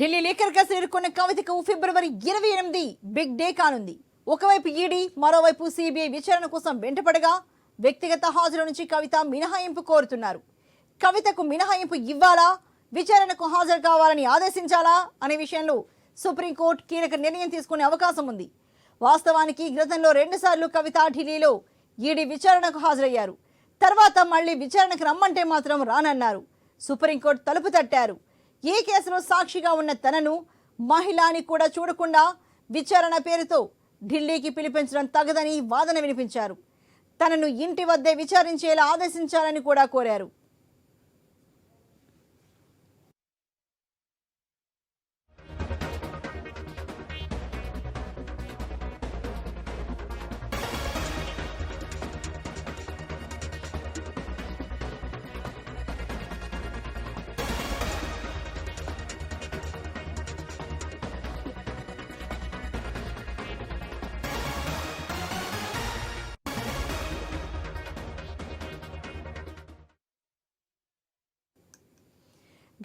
Delhi leaker ఎదుర్కొన్న కవితకు ఫిబ్రవరి ఇరవై ఎనిమిది బిగ్ డే కానుంది. ఒకవైపు ఈడీ మరోవైపు సిబిఐ విచారణ కోసం వెంటపడగా వ్యక్తిగత హాజరు నుంచి కవిత మినహాయింపు కోరుతున్నారు. కవితకు మినహాయింపు ఇవ్వాలా? విచారణకు హాజరు కావాలని ఆదేశించాలా? అనే విషయంలో సుప్రీంకోర్టు కీలక నిర్ణయం తీసుకునే అవకాశం ఉంది. వాస్తవానికి గతంలో రెండుసార్లు కవిత ఢిల్లీలో ఈడీ విచారణకు హాజరయ్యారు. తర్వాత మళ్ళీ విచారణకు రమ్మంటే మాత్రం రానన్నారు. సుప్రీంకోర్టు తలుపు తట్టారు. ఈ కేసులో సాక్షిగా ఉన్న తనను మహిళని కూడా చూడకుండా విచారణ పేరుతో ఢిల్లీకి పిలిపించడం తగదని వాదన వినిపించారు. తనను ఇంటి వద్దే విచారించేలా ఆదేశించాలని కూడా కోరారు.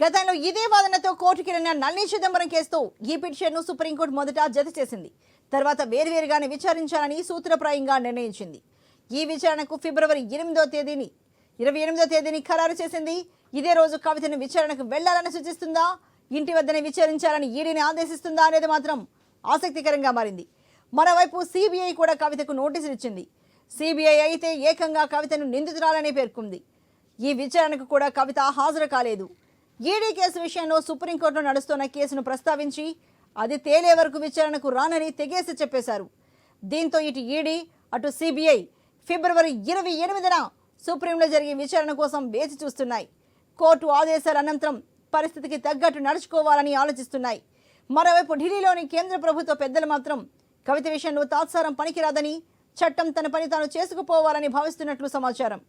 గతంలో ఇదే వాదనతో కోర్టుకి వెళ్ళిన నళిని చిదంబరం కేసుతో ఈ పిటిషన్ను సుప్రీంకోర్టు మొదట జత చేసింది. తర్వాత వేర్వేరుగానే విచారించాలని సూత్రప్రాయంగా నిర్ణయించింది. ఈ విచారణకు ఫిబ్రవరి ఎనిమిదో తేదీని ఇరవై ఎనిమిదో తేదీని ఖరారు చేసింది. ఇదే రోజు కవితను విచారణకు వెళ్ళాలని సూచిస్తుందా? ఇంటి వద్దనే విచారించాలని ఈడీని ఆదేశిస్తుందా అనేది మాత్రం ఆసక్తికరంగా మారింది. మరోవైపు సిబిఐ కూడా కవితకు నోటీసులు ఇచ్చింది. సిబిఐ అయితే ఏకంగా కవితను నిందితురాలని పేర్కొంది. ఈ విచారణకు కూడా కవిత హాజరు కాలేదు. ఈడీ కేసు విషయంలో సుప్రీంకోర్టులో నడుస్తున్న కేసును ప్రస్తావించి అది తేలే వరకు విచారణకు రానని తెగేసి చెప్పేశారు. దీంతో ఇటు ఈడీ అటు సిబిఐ ఫిబ్రవరి ఇరవై ఎనిమిదిన సుప్రీంలో జరిగే విచారణ కోసం వేచి చూస్తున్నాయి. కోర్టు ఆదేశాల అనంతరం పరిస్థితికి తగ్గట్టు నడుచుకోవాలని ఆలోచిస్తున్నాయి. మరోవైపు ఢిల్లీలోని కేంద్ర ప్రభుత్వ పెద్దలు మాత్రం కవిత విషయంలో తాత్సారం పనికిరాదని చట్టం తన పని తాను చేసుకుపోవాలని భావిస్తున్నట్లు సమాచారం.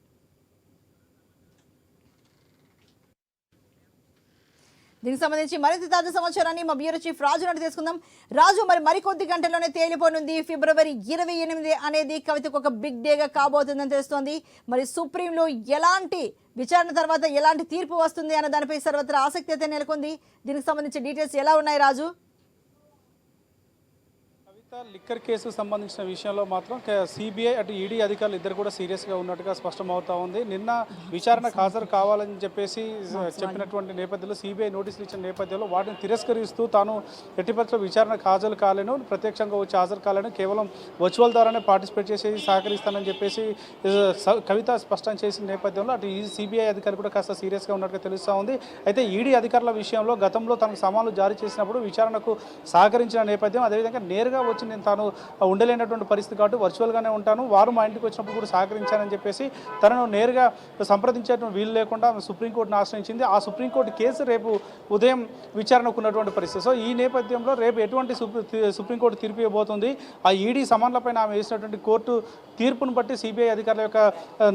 దీనికి సంబంధించి మరింత తాజా సమాచారాన్ని మా బ్యూరో చీఫ్ రాజు నుండి తీసుకుందాం రాజు మరి మరికొద్ది గంటల్లోనే తేలిపోనుంది. ఫిబ్రవరి ఇరవై ఎనిమిది అనేది కవితకు ఒక బిగ్ డేగా కాబోతుందని తెలుస్తోంది. మరి సుప్రీంలో ఎలాంటి విచారణ తర్వాత ఎలాంటి తీర్పు వస్తుంది అన్న దానిపై సర్వత్రా ఆసక్తి అయితే నెలకొంది. దీనికి సంబంధించి డీటెయిల్స్ ఎలా ఉన్నాయి రాజు? లిక్కర్ కేసుకు సంబంధించిన విషయంలో మాత్రం సిబిఐ అటు ఈడీ అధికారులు ఇద్దరు కూడా సీరియస్గా ఉన్నట్టుగా స్పష్టమవుతా ఉంది. నిన్న విచారణకు హాజరు కావాలని చెప్పేసి చెప్పినటువంటి నేపథ్యంలో సిబిఐ నోటీసులు ఇచ్చిన నేపథ్యంలో వాటిని తిరస్కరిస్తూ తాను ఎట్టి పరిస్థితుల్లో విచారణకు హాజరు కాలేను ప్రత్యక్షంగా వచ్చి హాజరు కాలేను కేవలం వర్చువల్ ద్వారానే పార్టిసిపేట్ చేసి సహకరిస్తానని చెప్పేసి కవిత స్పష్టం చేసిన నేపథ్యంలో అటు ఈ సిబిఐ అధికారి కూడా కాస్త సీరియస్గా ఉన్నట్టుగా తెలుస్తూ ఉంది. అయితే ఈడీ అధికారుల విషయంలో గతంలో తనకు సమాన్లు జారీ చేసినప్పుడు విచారణకు సహకరించిన నేపథ్యం అదేవిధంగా నేరుగా వచ్చి నేను తాను ఉండలేనటువంటి పరిస్థితి కాబట్టి వర్చువల్గానే ఉంటాను. వారు మా ఇంటికి వచ్చినప్పుడు కూడా సహకరించానని చెప్పేసి తనను నేరుగా సంప్రదించేటువంటి వీలు లేకుండా సుప్రీంకోర్టును ఆశ్రయించింది. ఆ సుప్రీంకోర్టు కేసు రేపు ఉదయం విచారణకు ఉన్నటువంటి పరిస్థితి. సో ఈ నేపథ్యంలో రేపు ఎటువంటి సుప్రీంకోర్టు తీర్పు ఇవ్వబోతుంది? ఆ ఈడీ సమాన్లపైన ఆమె వేసినటువంటి కోర్టు తీర్పును బట్టి సిబిఐ అధికారుల యొక్క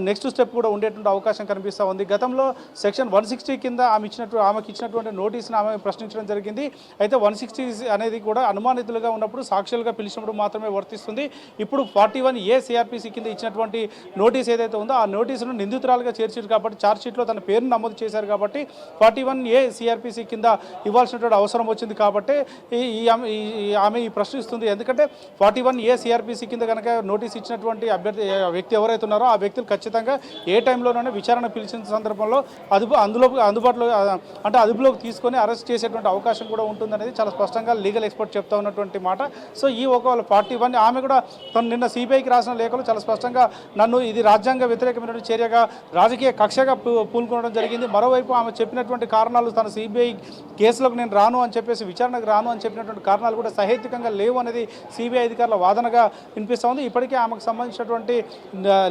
నెక్స్ట్ స్టెప్ కూడా ఉండేటువంటి అవకాశం కనిపిస్తూ ఉంది. గతంలో సెక్షన్ వన్ సిక్స్టీ కింద ఆమె ఇచ్చినట్టు ఆమెకి ఇచ్చినటువంటి నోటీస్ని ఆమె ప్రశ్నించడం జరిగింది. అయితే వన్ సిక్స్టీ అనేది కూడా అనుమానితులుగా ఉన్నప్పుడు సాక్షులుగా పిలిచినప్పుడు మాత్రమే వర్తిస్తుంది. ఇప్పుడు ఫార్టీ వన్ ఏ సిఆర్పిసి కింద ఇచ్చినటువంటి నోటీస్ ఏదైతే ఉందో ఆ నోటీసును నిందితురాలుగా చేర్చారు కాబట్టి ఛార్జ్షీట్లో తన పేరును నమోదు చేశారు కాబట్టి ఫార్టీ వన్ ఏ సిఆర్పిసి కింద ఇవ్వాల్సినటువంటి అవసరం వచ్చింది కాబట్టి ఈ ఈ ఆమె ఈ- ఆమె ప్రశ్నిస్తుంది ఎందుకంటే ఫార్టీ వన్ ఏ సిఆర్పిసి కింద కనుక నోటీస్ ఇచ్చినటువంటి అభ్యర్థి వ్యక్తి ఎవరైతే ఉన్నారో ఆ వ్యక్తులు ఖచ్చితంగా ఏ టైంలోనైనా విచారణ పిలిచిన సందర్భంలో అదుపు అందులో అందుబాటులో అంటే అదుపులోకి తీసుకొని అరెస్ట్ చేసేటువంటి అవకాశం కూడా ఉంటుందనేది చాలా స్పష్టంగా లీగల్ ఎక్స్పర్ట్ చెప్తా ఉన్నటువంటి మాట. సో ఈ ఈ ఒకవేళ పార్టీ ఇవన్నీ ఆమె కూడా తను నిన్న సిబిఐకి రాసిన లేఖలు చాలా స్పష్టంగా నన్ను ఇది రాజ్యాంగ వ్యతిరేకమైనటువంటి చర్యగా రాజకీయ కక్షగా పూ- పూనుకోవడం జరిగింది. మరోవైపు ఆమె చెప్పినటువంటి కారణాలు తన సిబిఐ కేసులకు నేను రాను అని చెప్పేసి విచారణకు రాను అని చెప్పినటువంటి కారణాలు కూడా సహేతుకంగా లేవు అనేది సిబిఐ అధికారుల వాదనగా వినిపిస్తూ ఉంది ఇప్పటికే ఆమెకు సంబంధించినటువంటి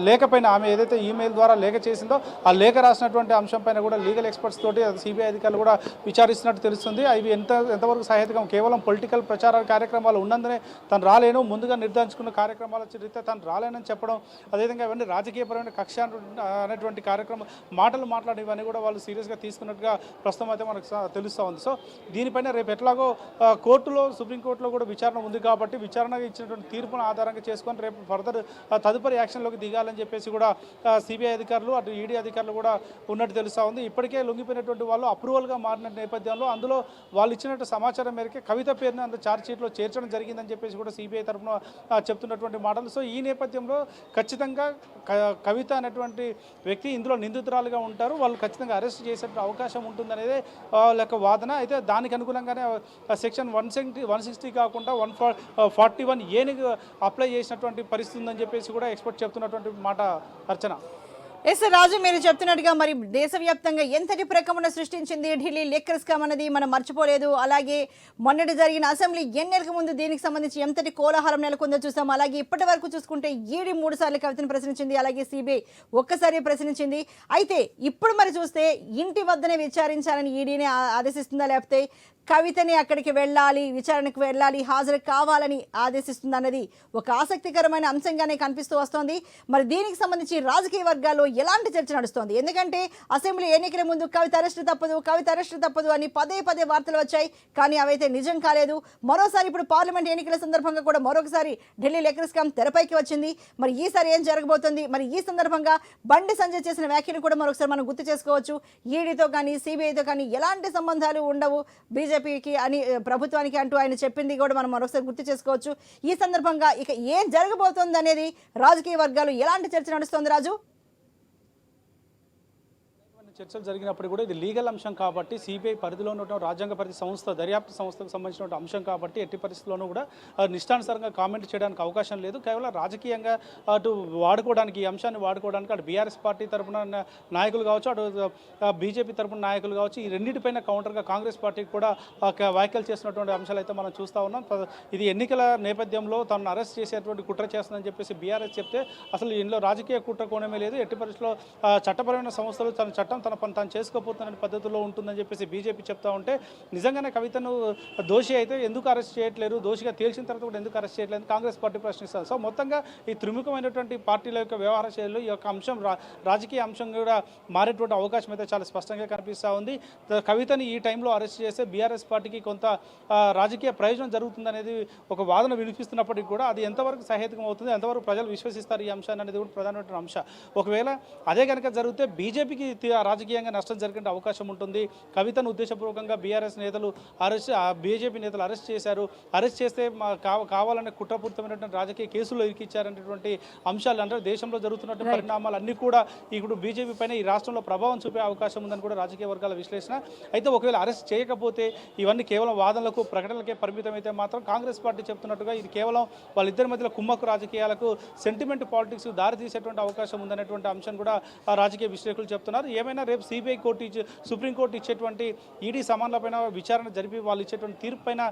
లేఖ పైన ఆమె ఏదైతే ఈమెయిల్ ద్వారా లేఖ చేసిందో ఆ లేఖ రాసినటువంటి అంశం పైన కూడా లీగల్ ఎక్స్పర్ట్స్ తోటి సిబిఐ అధికారులు కూడా విచారిస్తున్నట్టు తెలుస్తుంది. అవి ఎంత ఎంతవరకు సహేతుకం? కేవలం పొలిటికల్ ప్రచార కార్యక్రమాలు ఉన్నందునే తను రాలేను ముందుగా నిర్ధారించుకున్న కార్యక్రమాల రీత్యా తను రాలేనని చెప్పడం అదేవిధంగా ఇవన్నీ రాజకీయపరమైన కక్ష అనేటువంటి కార్యక్రమం మాటలు మాట్లాడి ఇవన్నీ కూడా వాళ్ళు సీరియస్గా తీసుకున్నట్టుగా ప్రస్తుతం అయితే మనకు తెలుస్తూ ఉంది. సో దీనిపైన రేపు ఎట్లాగో కోర్టులో సుప్రీంకోర్టులో కూడా విచారణ ఉంది కాబట్టి విచారణ ఇచ్చినటువంటి తీర్పును ఆధారంగా చేసుకొని రేపు ఫర్దర్ తదుపరి యాక్షన్లోకి దిగాలని చెప్పేసి కూడా సిబిఐ అధికారులు అటు ఈడీ అధికారులు కూడా ఉన్నట్టు తెలుస్తూ ఉంది. ఇప్పటికే లొంగిపోయినటువంటి వాళ్ళు అప్రూవల్గా మారిన నేపథ్యంలో అందులో వాళ్ళు ఇచ్చినట్టు సమాచారం మేరకే కవిత పేరుని అందులో ఛార్జ్ షీట్లో చేర్చడం జరిగిందని చెప్పేసి కూడా సిబిఐ తరఫున చెప్తున్నటువంటి మాటలు. సో ఈ నేపథ్యంలో ఖచ్చితంగా క- కవిత అనేటువంటి వ్యక్తి ఇందులో నిందితురాలుగా ఉంటారు. వాళ్ళు ఖచ్చితంగా అరెస్ట్ చేసే అవకాశం ఉంటుందనేది వాళ్ళ యొక్క వాదన. అయితే దానికి అనుగుణంగానే section one seventy one sixty కాకుండా వన్ ఫార్టీ వన్ ఏని అప్లై చేసినటువంటి పరిస్థితి ఉందని చెప్పేసి కూడా ఎక్స్పర్ట్ చెప్తున్నటువంటి మాట అర్చన. ఎస్ రాజు మీరు చెప్తున్నట్టుగా మరి దేశవ్యాప్తంగా ఎంతటి ప్రకమణ సృష్టించింది ఢిల్లీ లేకర్స్ స్కామ్ అన్నది మనం మర్చిపోలేదు. అలాగే మొన్నటి జరిగిన అసెంబ్లీ ఎన్నికలకు ముందు దీనికి సంబంధించి ఎంతటి కోలాహలం నెలకొందో చూసాం. అలాగే ఇప్పటి వరకు చూసుకుంటే ఈడీ మూడు సార్లు కవితను ప్రశ్నించింది అలాగే సిబిఐ ఒక్కసారి ప్రశ్నించింది. అయితే ఇప్పుడు మరి చూస్తే ఇంటి వద్దనే విచారించాలని ఈడీని ఆదేశిస్తుందా లేకపోతే కవితని అక్కడికి వెళ్ళాలి విచారణకు వెళ్ళాలి హాజరు కావాలని ఆదేశిస్తుంది అన్నది ఒక ఆసక్తికరమైన అంశంగానే కనిపిస్తూ వస్తోంది. మరి దీనికి సంబంధించి రాజకీయ వర్గాల్లో ఎలాంటి చర్చ నడుస్తోంది? ఎందుకంటే అసెంబ్లీ ఎన్నికల ముందు కవిత అరెస్టు తప్పదు కవిత అరెస్టు తప్పదు అని పదే పదే వార్తలు వచ్చాయి. కానీ అవైతే నిజం కాలేదు. మరోసారి ఇప్పుడు పార్లమెంట్ ఎన్నికల సందర్భంగా కూడా మరొకసారి ఢిల్లీ లెక్కర్ తెరపైకి వచ్చింది. మరి ఈసారి ఏం జరగబోతుంది? మరి ఈ సందర్భంగా బండి సంజయ్ చేసిన వ్యాఖ్యలు కూడా మరొకసారి మనం గుర్తు చేసుకోవచ్చు. ఈడీతో కానీ సిబిఐతో కానీ ఎలాంటి సంబంధాలు ఉండవు. బీజేపీకి అని ప్రభుత్వానికి అంటూ ఆయన చెప్పింది కూడా మనం మరొకసారి గుర్తు చేసుకోవచ్చు. ఈ సందర్భంగా ఇక ఏం జరగబోతోంది అనేది రాజకీయ వర్గాలు ఎలాంటి చర్చ నడుస్తోంది రాజు? చర్చలు జరిగినప్పుడు కూడా ఇది లీగల్ అంశం కాబట్టి సిబిఐ పరిధిలో ఉన్న రాజ్యాంగ పరిధి సంస్థ దర్యాప్తు సంస్థకు సంబంధించిన అంశం కాబట్టి ఎట్టి పరిస్థితుల్లోనూ కూడా నిష్టానుసారంగా కామెంట్ చేయడానికి అవకాశం లేదు. కేవలం రాజకీయంగా అటు వాడుకోవడానికి ఈ అంశాన్ని వాడుకోవడానికి అటు బీఆర్ఎస్ పార్టీ తరపున నాయకులు కావచ్చు అటు బీజేపీ తరపున నాయకులు కావచ్చు ఈ రెండింటిపైన కౌంటర్గా కాంగ్రెస్ పార్టీకి కూడా వ్యాఖ్యలు చేసినటువంటి అంశాలు అయితే మనం చూస్తూ ఉన్నాం. ఇది ఎన్నికల నేపథ్యంలో తనను అరెస్ట్ చేసేటువంటి కుట్ర చేస్తుందని చెప్పేసి బీఆర్ఎస్ చెప్తే అసలు ఇందులో రాజకీయ కుట్ర కోణమే లేదు. ఎట్టి పరిస్థితుల్లో చట్టపరమైన సంస్థలు తన చట్టం తన పని తాను చేసుకోపోతున్న పద్ధతిలో ఉంటుందని చెప్పేసి బీజేపీ చెప్తా ఉంటే నిజంగానే కవితను దోషి అయితే ఎందుకు అరెస్ట్ చేయట్లేరు? దోషిగా తేల్చిన తర్వాత కూడా ఎందుకు అరెస్ట్ చేయట్లేదు? కాంగ్రెస్ పార్టీ ప్రశ్నిస్తారు సో మొత్తంగా ఈ త్రిముఖమైనటువంటి పార్టీల యొక్క వ్యవహార శైలిలో ఈ యొక్క అంశం రాజకీయ అంశం కూడా మారేటువంటి అవకాశం అయితే చాలా స్పష్టంగా కనిపిస్తూ ఉంది. కవితని ఈ టైంలో అరెస్ట్ చేస్తే బీఆర్ఎస్ పార్టీకి కొంత రాజకీయ ప్రయోజనం జరుగుతుందనేది ఒక వాదన వినిపిస్తున్నప్పటికీ కూడా అది ఎంతవరకు సహేతుకం అవుతుంది? ఎంతవరకు ప్రజలు విశ్వసిస్తారు ఈ అంశాన్ని అనేది కూడా ప్రధానమైన అంశం. ఒకవేళ అదే కనుక జరిగితే బీజేపీకి తి- రాజకీయంగా నష్టం జరిగే అవకాశం ఉంటుంది. కవితను ఉద్దేశపూర్వకంగా బీఆర్ఎస్ నేతలు అరెస్ట్ బీజేపీ నేతలు అరెస్ట్ చేశారు. అరెస్ట్ చేస్తే మా కావ- కావాలనే కుట్రపూరితమైనటువంటి రాజకీయ కేసులు ఇరికిచ్చారనేటువంటి అంశాలు అంటే దేశంలో జరుగుతున్నటువంటి పరిణామాలు అన్నీ కూడా ఇప్పుడు బీజేపీ పైన ఈ రాష్ట్రంలో ప్రభావం చూపే అవకాశం ఉందని కూడా రాజకీయ వర్గాల విశ్లేషణ. అయితే ఒకవేళ అరెస్ట్ చేయకపోతే ఇవన్నీ కేవలం వాదనలకు ప్రకటనలకే పరిమితం అయితే మాత్రం కాంగ్రెస్ పార్టీ చెప్తున్నట్టుగా ఇది కేవలం వాళ్ళిద్దరి మధ్యలో కుమ్మక్కు రాజకీయాలకు సెంటిమెంట్ పాలిటిక్స్ దారి తీసేటువంటి అవకాశం ఉందనేటువంటి అంశం కూడా రాజకీయ విశ్లేషకులు చెప్తున్నారు. ఏమైనా రేపు సిబిఐ కోర్టు ఇచ్చే సుప్రీంకోర్టు ఇచ్చేటువంటి ఈడీ సమాన్లపైన విచారణ జరిపి వాళ్ళు ఇచ్చేటువంటి తీర్పు పైన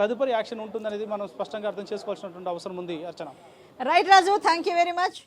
తదుపరి యాక్షన్ ఉంటుందనేది మనం స్పష్టంగా అర్థం చేసుకోవాల్సినటువంటి అవసరం ఉంది Archana. Right Raju thank you very much